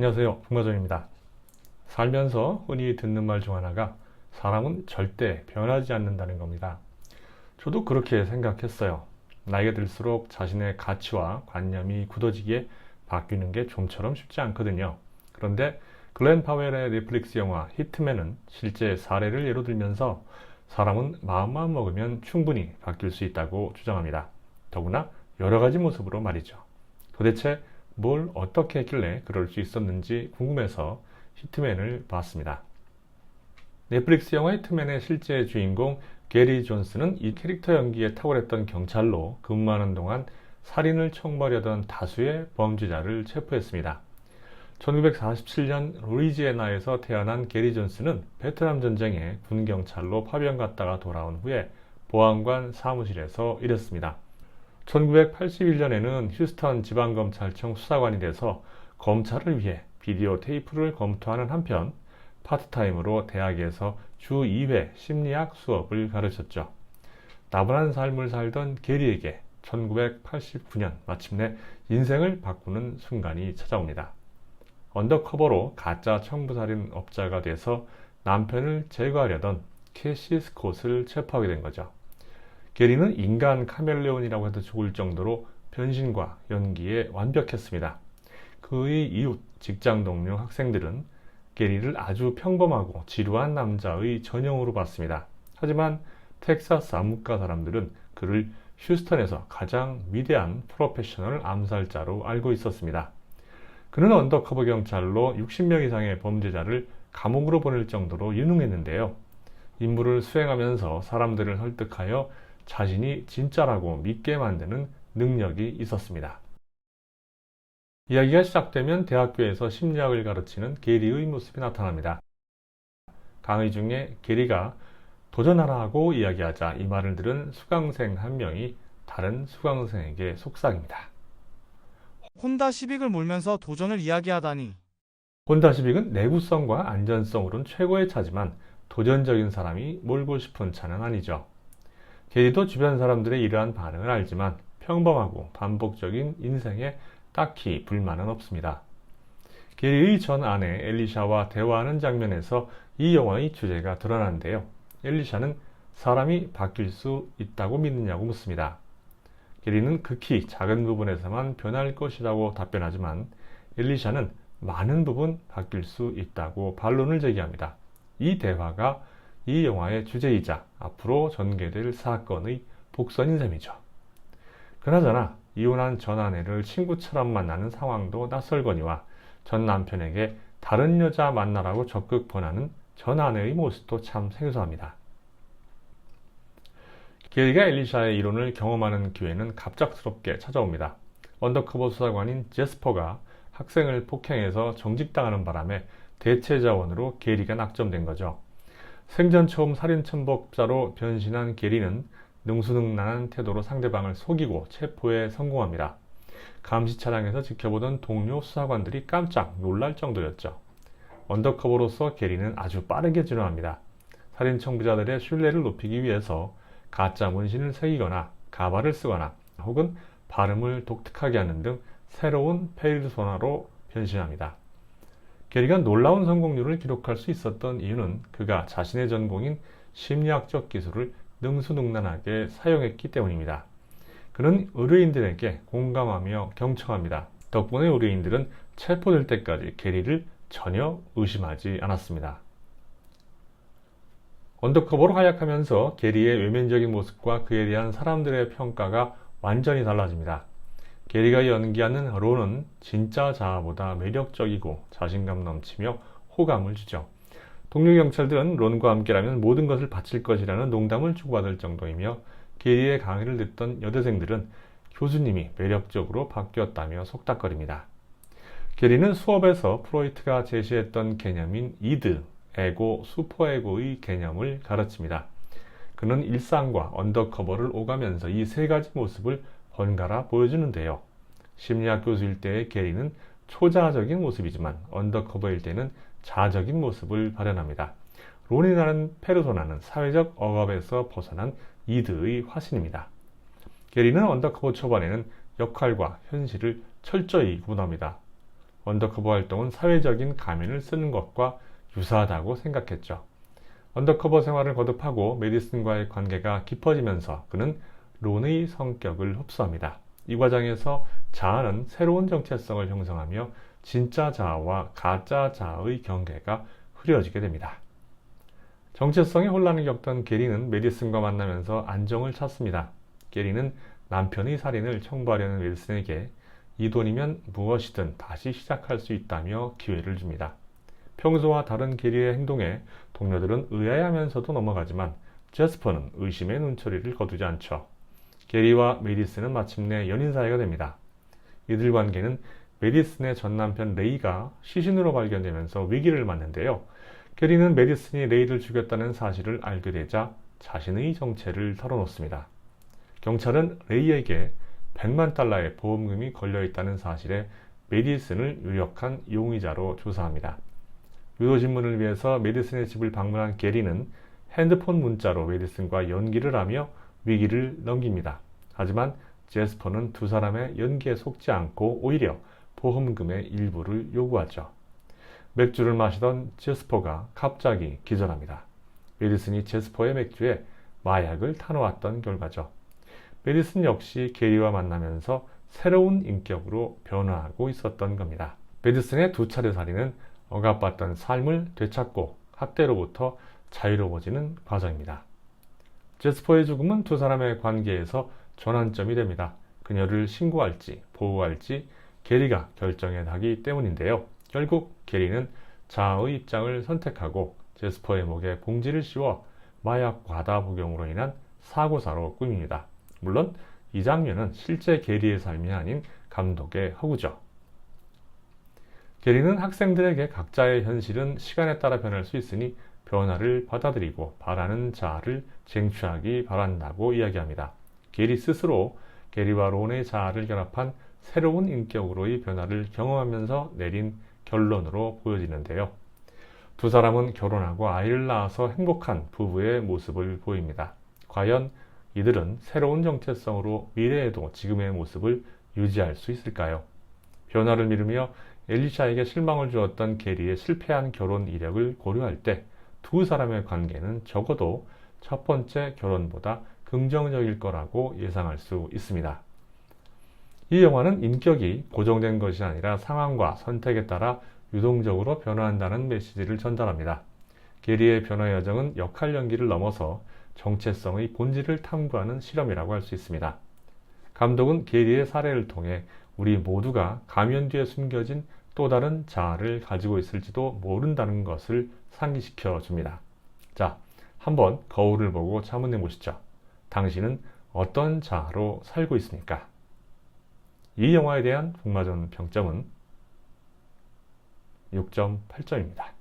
안녕하세요. 풍마전입니다. 살면서 흔히 듣는 말 중 하나가 사람은 절대 변하지 않는다는 겁니다. 저도 그렇게 생각했어요. 나이가 들수록 자신의 가치와 관념이 굳어지게 바뀌는 게 좀처럼 쉽지 않거든요. 그런데 글렌 파웰의 넷플릭스 영화 히트맨은 실제 사례를 예로 들면서 사람은 마음만 먹으면 충분히 바뀔 수 있다고 주장합니다. 더구나 여러 가지 모습으로 말이죠. 도대체 뭘 어떻게 했길래 그럴 수 있었는지 궁금해서 히트맨을 봤습니다. 넷플릭스 영화 히트맨의 실제 주인공 게리 존스는 이 캐릭터 연기에 탁월했던 경찰로 근무하는 동안 살인을 청부하려던 다수의 범죄자를 체포했습니다. 1947년 루이지애나에서 태어난 게리 존스는 베트남 전쟁에 군 경찰로 파병 갔다가 돌아온 후에 보안관 사무실에서 일했습니다. 1981년에는 휴스턴 지방검찰청 수사관이 돼서 검찰을 위해 비디오 테이프를 검토하는 한편 파트타임으로 대학에서 주 2회 심리학 수업을 가르쳤죠. 나분한 삶을 살던 게리에게 1989년 마침내 인생을 바꾸는 순간이 찾아옵니다. 언더커버로 가짜 청부살인 업자가 돼서 남편을 제거하려던 캐시 스콧을 체포하게 된 거죠. 게리는 인간 카멜레온이라고 해도 좋을 정도로 변신과 연기에 완벽했습니다. 그의 이웃, 직장 동료 학생들은 게리를 아주 평범하고 지루한 남자의 전형으로 봤습니다. 하지만 텍사스 암흑가 사람들은 그를 휴스턴에서 가장 위대한 프로페셔널 암살자로 알고 있었습니다. 그는 언더커버 경찰로 60명 이상의 범죄자를 감옥으로 보낼 정도로 유능했는데요. 임무를 수행하면서 사람들을 설득하여 자신이 진짜라고 믿게 만드는 능력이 있었습니다. 이야기가 시작되면 대학교에서 심리학을 가르치는 게리의 모습이 나타납니다. 강의 중에 게리가 도전하라고 이야기하자 이 말을 들은 수강생 한 명이 다른 수강생에게 속삭입니다. 혼다 시빅을 몰면서 도전을 이야기하다니. 혼다 시빅은 내구성과 안전성으로는 최고의 차지만 도전적인 사람이 몰고 싶은 차는 아니죠. 게리도 주변 사람들의 이러한 반응을 알지만 평범하고 반복적인 인생에 딱히 불만은 없습니다. 게리의 전 아내 엘리샤와 대화하는 장면에서 이 영화의 주제가 드러나는데요. 엘리샤는 사람이 바뀔 수 있다고 믿느냐고 묻습니다. 게리는 극히 작은 부분에서만 변할 것이라고 답변하지만 엘리샤는 많은 부분 바뀔 수 있다고 반론을 제기합니다. 이 대화가 이 영화의 주제이자 앞으로 전개될 사건의 복선인 셈이죠. 그나저나 이혼한 전 아내를 친구처럼 만나는 상황도 낯설거니와 전 남편에게 다른 여자 만나라고 적극 권하는 전 아내의 모습도 참 생소합니다. 게리가 엘리샤의 이론을 경험하는 기회는 갑작스럽게 찾아옵니다. 언더커버 수사관인 제스퍼가 학생을 폭행해서 정직당하는 바람에 대체 자원으로 게리가 낙점된 거죠. 생전 처음 살인 천복자로 변신한 게리는 능수능란한 태도로 상대방을 속이고 체포에 성공합니다. 감시 차량에서 지켜보던 동료 수사관들이 깜짝 놀랄 정도였죠. 언더커버로서 게리는 아주 빠르게 진화합니다. 살인 청부자들의 신뢰를 높이기 위해서 가짜 문신을 새기거나 가발을 쓰거나 혹은 발음을 독특하게 하는 등 새로운 페르소나로 변신합니다. 게리가 놀라운 성공률을 기록할 수 있었던 이유는 그가 자신의 전공인 심리학적 기술을 능수능란하게 사용했기 때문입니다. 그는 의뢰인들에게 공감하며 경청합니다. 덕분에 의뢰인들은 체포될 때까지 게리를 전혀 의심하지 않았습니다. 언더커버로 활약하면서 게리의 외면적인 모습과 그에 대한 사람들의 평가가 완전히 달라집니다. 게리가 연기하는 론은 진짜 자아보다 매력적이고 자신감 넘치며 호감을 주죠. 동료 경찰들은 론과 함께라면 모든 것을 바칠 것이라는 농담을 주고받을 정도이며 게리의 강의를 듣던 여대생들은 교수님이 매력적으로 바뀌었다며 속닥거립니다. 게리는 수업에서 프로이트가 제시했던 개념인 이드, 에고, 슈퍼에고의 개념을 가르칩니다. 그는 일상과 언더커버를 오가면서 이 세 가지 모습을 번갈아 보여주는데요. 심리학 교수일 때의 게리는 초자적인 모습이지만 언더커버일 때는 자적인 모습을 발현합니다. 론이라는 페르소나는 사회적 억압에서 벗어난 이드의 화신입니다. 게리는 언더커버 초반에는 역할과 현실을 철저히 구분합니다. 언더커버 활동은 사회적인 가면을 쓰는 것과 유사하다고 생각했죠. 언더커버 생활을 거듭하고 메디슨과의 관계가 깊어지면서 그는 론의 성격을 흡수합니다. 이 과정에서 자아는 새로운 정체성을 형성하며 진짜 자아와 가짜 자아의 경계가 흐려지게 됩니다. 정체성의 혼란을 겪던 게리는 메디슨과 만나면서 안정을 찾습니다. 게리는 남편의 살인을 청구하려는 메디슨에게 이 돈이면 무엇이든 다시 시작할 수 있다며 기회를 줍니다. 평소와 다른 게리의 행동에 동료들은 의아해하면서도 넘어가지만 제스퍼는 의심의 눈초리를 거두지 않죠. 게리와 메디슨은 마침내 연인 사이가 됩니다. 이들 관계는 메디슨의 전 남편 레이가 시신으로 발견되면서 위기를 맞는데요. 게리는 메디슨이 레이를 죽였다는 사실을 알게 되자 자신의 정체를 털어놓습니다. 경찰은 레이에게 100만 달러의 보험금이 걸려 있다는 사실에 메디슨을 유력한 용의자로 조사합니다. 유도신문을 위해서 메디슨의 집을 방문한 게리는 핸드폰 문자로 메디슨과 연기를 하며 위기를 넘깁니다. 하지만 제스퍼는 두 사람의 연기에 속지 않고 오히려 보험금의 일부를 요구하죠. 맥주를 마시던 제스퍼가 갑자기 기절합니다. 메디슨이 제스퍼의 맥주에 마약을 타놓았던 결과죠. 메디슨 역시 게리와 만나면서 새로운 인격으로 변화하고 있었던 겁니다. 메디슨의 두 차례 살인은 억압받던 삶을 되찾고 학대로부터 자유로워지는 과정입니다. 제스퍼의 죽음은 두 사람의 관계에서 전환점이 됩니다. 그녀를 신고할지 보호할지 게리가 결정해 나기 때문인데요. 결국 게리는 자아의 입장을 선택하고 제스퍼의 목에 봉지를 씌워 마약 과다 복용으로 인한 사고사로 꾸밉니다. 물론 이 장면은 실제 게리의 삶이 아닌 감독의 허구죠. 게리는 학생들에게 각자의 현실은 시간에 따라 변할 수 있으니 변화를 받아들이고 바라는 자아를 쟁취하기 바란다고 이야기합니다. 게리 스스로 게리와 론의 자아를 결합한 새로운 인격으로의 변화를 경험하면서 내린 결론으로 보여지는데요. 두 사람은 결혼하고 아이를 낳아서 행복한 부부의 모습을 보입니다. 과연 이들은 새로운 정체성으로 미래에도 지금의 모습을 유지할 수 있을까요? 변화를 미루며 엘리샤에게 실망을 주었던 게리의 실패한 결혼 이력을 고려할 때 두 사람의 관계는 적어도 첫 번째 결혼보다 긍정적일 거라고 예상할 수 있습니다. 이 영화는 인격이 고정된 것이 아니라 상황과 선택에 따라 유동적으로 변화한다는 메시지를 전달합니다. 게리의 변화 여정은 역할 연기를 넘어서 정체성의 본질을 탐구하는 실험이라고 할 수 있습니다. 감독은 게리의 사례를 통해 우리 모두가 가면 뒤에 숨겨진 또 다른 자아를 가지고 있을지도 모른다는 것을 상기시켜 줍니다. 자, 한번 거울을 보고 자문해 보시죠. 당신은 어떤 자아로 살고 있습니까? 이 영화에 대한 북마전 평점은 6.8점입니다.